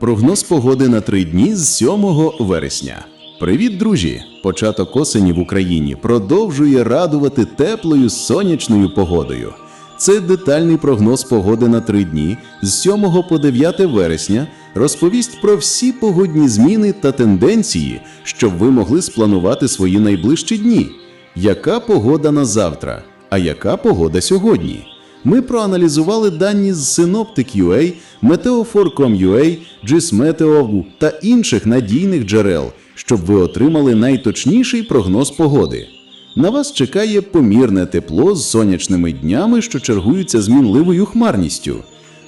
Прогноз погоди на три дні з 7 вересня. Привіт, друзі! Початок осені в Україні продовжує радувати теплою сонячною погодою. Це детальний прогноз погоди на три дні з 7 по 9 вересня розповість про всі погодні зміни та тенденції, щоб ви могли спланувати свої найближчі дні. Яка погода на завтра? А яка погода сьогодні? Ми проаналізували дані з Synoptic.ua, Meteofor.com.ua, GIS-Meteo та інших надійних джерел, щоб ви отримали найточніший прогноз погоди. На вас чекає помірне тепло з сонячними днями, що чергуються з мінливою хмарністю.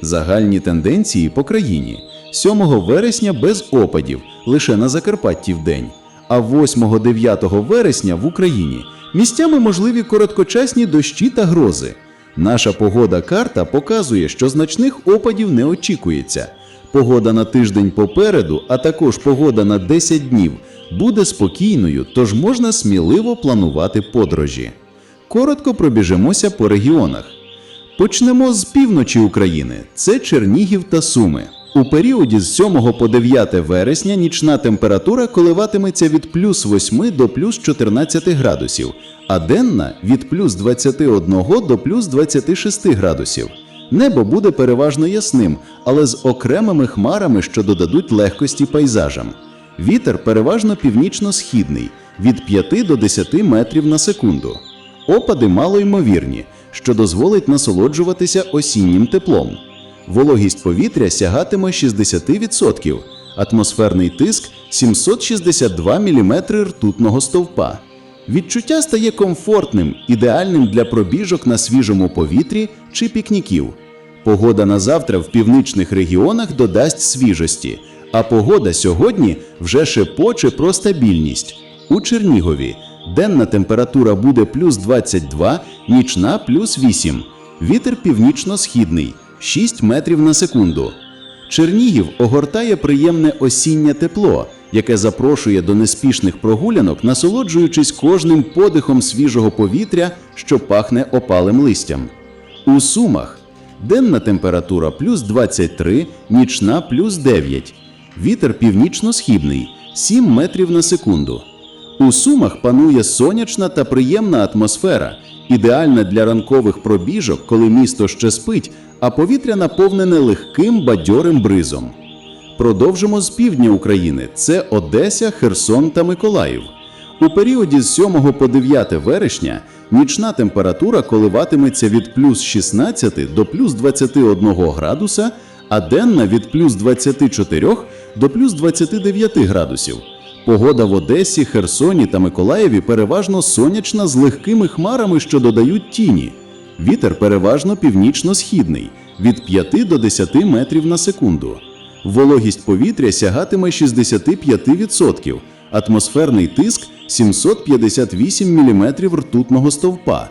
Загальні тенденції по країні. 7 вересня без опадів, лише на Закарпатті в день. А 8-9 вересня в Україні місцями можливі короткочасні дощі та грози. Наша погода карта показує, що значних опадів не очікується. Погода на тиждень попереду, а також погода на 10 днів буде спокійною, тож можна сміливо планувати подорожі. Коротко пробіжимося по регіонах. Почнемо з півночі України. Це Чернігів та Суми. У періоді з 7 по 9 вересня нічна температура коливатиметься від плюс 8 до плюс 14 градусів, а денна від плюс 21 до плюс 26 градусів. Небо буде переважно ясним, але з окремими хмарами, що додадуть легкості пейзажам. Вітер переважно північно-східний від 5 до 10 метрів на секунду. Опади малоймовірні, що дозволить насолоджуватися осіннім теплом. Вологість повітря сягатиме 60%, атмосферний тиск 762 мм ртутного стовпа. Відчуття стає комфортним, ідеальним для пробіжок на свіжому повітрі чи пікніків. Погода на завтра в північних регіонах додасть свіжості, а погода сьогодні вже шепоче про стабільність. У Чернігові денна температура буде плюс 22, нічна плюс 8. Вітер північно-східний 6 метрів на секунду. Чернігів огортає приємне осіннє тепло, яке запрошує до неспішних прогулянок, насолоджуючись кожним подихом свіжого повітря, що пахне опалим листям. У Сумах денна температура плюс 23, нічна плюс 9. Вітер північно-східний 7 метрів на секунду. У Сумах панує сонячна та приємна атмосфера, ідеальна для ранкових пробіжок, коли місто ще спить, а повітря наповнене легким бадьорим бризом. Продовжимо з півдня України: це Одеся, Херсон та Миколаїв. У періоді з 7 по 9 вересня нічна температура коливатиметься від плюс 16 до плюс 21 градуса, а денна від плюс 24 до плюс 29 градусів. Погода в Одесі, Херсоні та Миколаєві переважно сонячна з легкими хмарами, що додають тіні. Вітер переважно північно-східний від 5 до 10 метрів на секунду. Вологість повітря сягатиме 65%, атмосферний тиск 758 мм ртутного стовпа.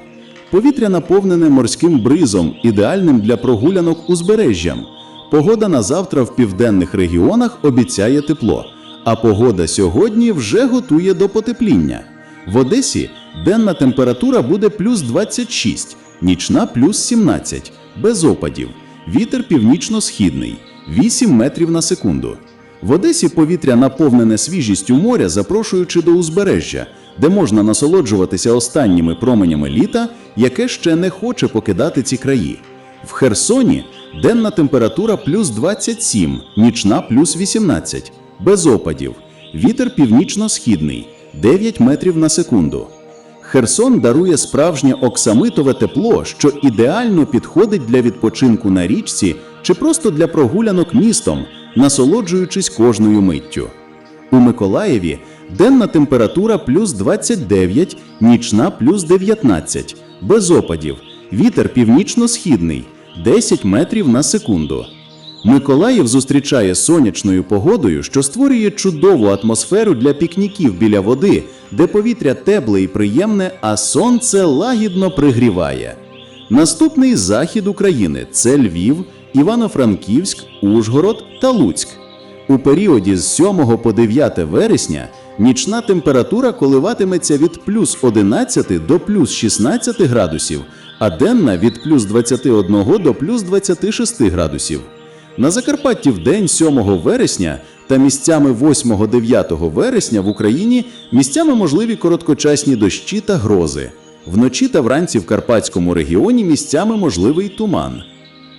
Повітря наповнене морським бризом, ідеальним для прогулянок узбережжям. Погода на завтра в південних регіонах обіцяє тепло, а погода сьогодні вже готує до потепління. В Одесі денна температура буде плюс 26, нічна плюс 17, без опадів. Вітер північно-східний 8 метрів на секунду. В Одесі повітря наповнене свіжістю моря, запрошуючи до узбережжя, де можна насолоджуватися останніми променями літа, яке ще не хоче покидати ці краї. В Херсоні денна температура плюс 27, нічна плюс 18, без опадів. Вітер північно-східний 9 метрів на секунду. Херсон дарує справжнє оксамитове тепло, що ідеально підходить для відпочинку на річці чи просто для прогулянок містом, насолоджуючись кожною миттю. У Миколаєві денна температура плюс 29, нічна плюс 19, без опадів. Вітер північно-східний 10 метрів на секунду. Миколаїв зустрічає сонячною погодою, що створює чудову атмосферу для пікніків біля води, де повітря тепле і приємне, а сонце лагідно пригріває. Наступний захід України це Львів, Івано-Франківськ, Ужгород та Луцьк. У періоді з 7 по 9 вересня нічна температура коливатиметься від плюс 11 до плюс 16 градусів, а денна від плюс 21 до плюс 26 градусів. На Закарпатті в день 7 вересня та місцями 8-9 вересня в Україні місцями можливі короткочасні дощі та грози. Вночі та вранці в Карпатському регіоні місцями можливий туман.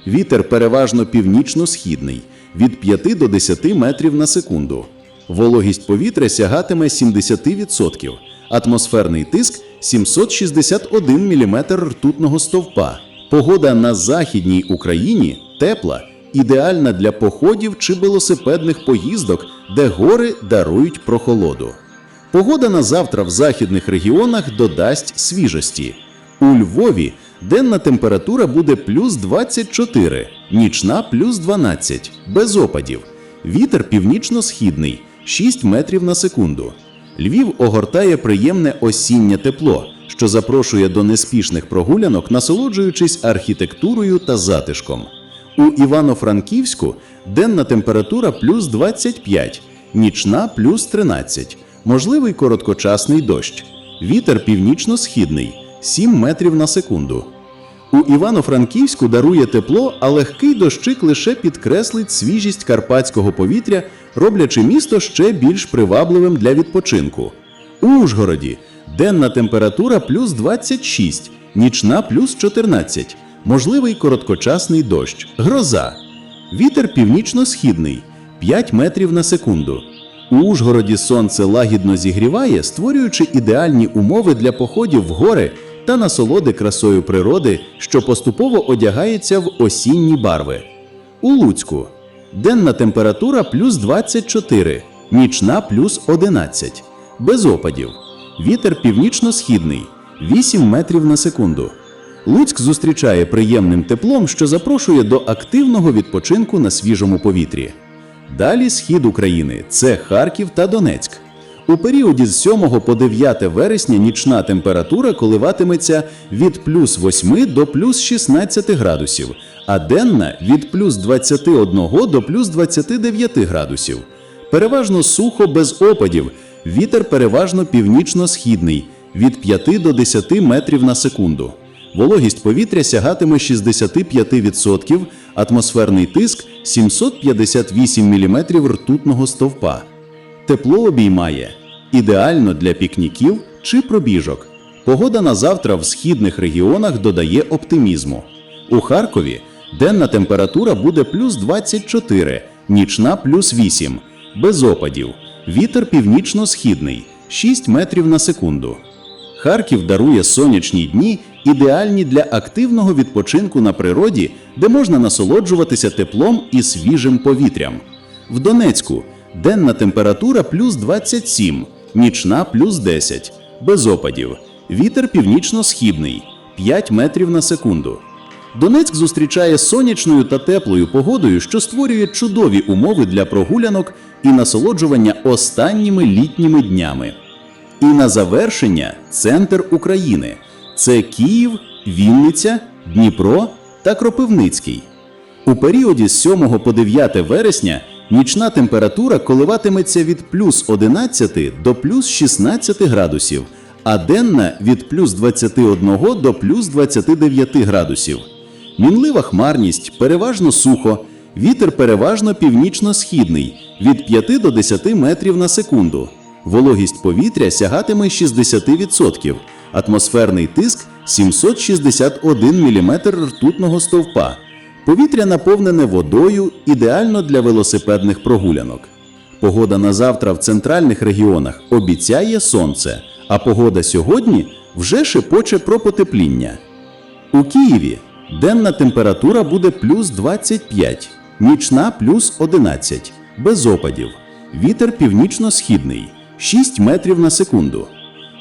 Вітер переважно північно-східний від 5 до 10 метрів на секунду. Вологість повітря сягатиме 70%, атмосферний тиск 761 мм ртутного стовпа. Погода на Західній Україні тепла, ідеальна для походів чи велосипедних поїздок, де гори дарують прохолоду. Погода на завтра в західних регіонах додасть свіжості. У Львові денна температура буде плюс 24, нічна плюс 12, без опадів. Вітер північно-східний 6 метрів на секунду. Львів огортає приємне осіннє тепло, що запрошує до неспішних прогулянок, насолоджуючись архітектурою та затишком. У Івано-Франківську денна температура плюс 25, нічна плюс 13, можливий короткочасний дощ. Вітер північно-східний 7 метрів на секунду. У Івано-Франківську дарує тепло, а легкий дощик лише підкреслить свіжість карпатського повітря, роблячи місто ще більш привабливим для відпочинку. У Ужгороді денна температура плюс 26, нічна плюс 14, можливий короткочасний дощ, гроза. Вітер північно-східний 5 метрів на секунду. У Ужгороді сонце лагідно зігріває, створюючи ідеальні умови для походів в гори та насолоди красою природи, що поступово одягається в осінні барви. У Луцьку денна температура плюс 24, нічна плюс 11, без опадів. Вітер північно-східний 8 метрів на секунду. Луцьк зустрічає приємним теплом, що запрошує до активного відпочинку на свіжому повітрі. Далі схід України це Харків та Донецьк. У періоді з 7 по 9 вересня нічна температура коливатиметься від плюс 8 до плюс 16 градусів, а денна від плюс 21 до плюс 29 градусів. Переважно сухо без опадів, вітер переважно північно-східний від 5 до 10 метрів на секунду. Вологість повітря сягатиме 65%, атмосферний тиск 758 мм ртутного стовпа. Тепло обіймає ідеально для пікніків чи пробіжок. Погода на завтра в східних регіонах додає оптимізму. У Харкові денна температура буде плюс 24, нічна плюс 8, без опадів. Вітер північно-східний 6 метрів на секунду. Харків дарує сонячні дні, ідеальні для активного відпочинку на природі, де можна насолоджуватися теплом і свіжим повітрям. В Донецьку денна температура плюс 27, нічна плюс 10, без опадів. Вітер північно-східний 5 метрів на секунду. Донецьк зустрічає сонячною та теплою погодою, що створює чудові умови для прогулянок і насолоджування останніми літніми днями. І на завершення центр України це Київ, Вінниця, Дніпро та Кропивницький. У періоді з 7 по 9 вересня нічна температура коливатиметься від плюс 11 до плюс 16 градусів, а денна від плюс 21 до плюс 29 градусів. Мінлива хмарність, переважно сухо, вітер переважно північно-східний від 5 до 10 метрів на секунду. Вологість повітря сягатиме 60%, атмосферний тиск 761 мм ртутного стовпа. Повітря наповнене водою, ідеально для велосипедних прогулянок. Погода на завтра в центральних регіонах обіцяє сонце, а погода сьогодні вже шепоче про потепління. У Києві денна температура буде плюс 25, нічна плюс 11, без опадів. Вітер північно-східний 6 метрів на секунду.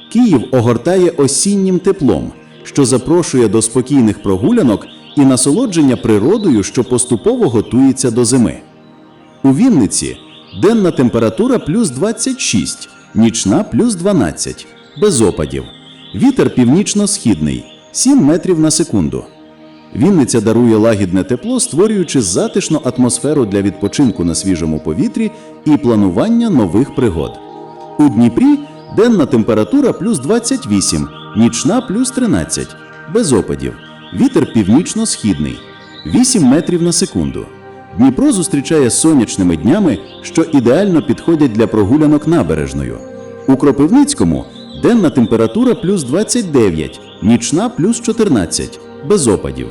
Київ огортає осіннім теплом, що запрошує до спокійних прогулянок і насолодження природою, що поступово готується до зими. У Вінниці денна температура плюс 26, нічна плюс 12, без опадів. Вітер північно-східний 7 метрів на секунду. Вінниця дарує лагідне тепло, створюючи затишну атмосферу для відпочинку на свіжому повітрі і планування нових пригод. У Дніпрі денна температура плюс 28, нічна плюс 13, без опадів. Вітер північно-східний 8 метрів на секунду. Дніпро зустрічає сонячними днями, що ідеально підходять для прогулянок набережною. У Кропивницькому денна температура плюс 29, нічна плюс 14, без опадів.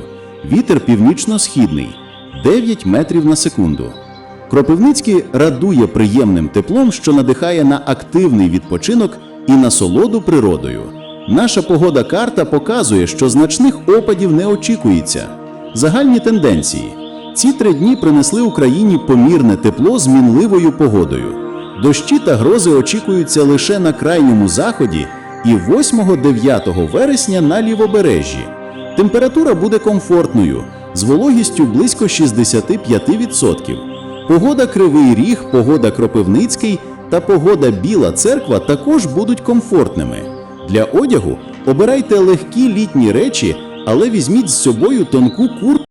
Вітер північно-східний 9 метрів на секунду. Кропивницький радує приємним теплом, що надихає на активний відпочинок і насолоду природою. Наша погода карта показує, що значних опадів не очікується. Загальні тенденції. Ці три дні принесли Україні помірне тепло з мінливою погодою. Дощі та грози очікуються лише на крайньому заході і 8-9 вересня на лівобережжі. Температура буде комфортною з вологістю близько 65%. Погода Кривий Ріг, погода Кропивницький та погода Біла Церква також будуть комфортними. Для одягу обирайте легкі літні речі, але візьміть з собою тонку куртку.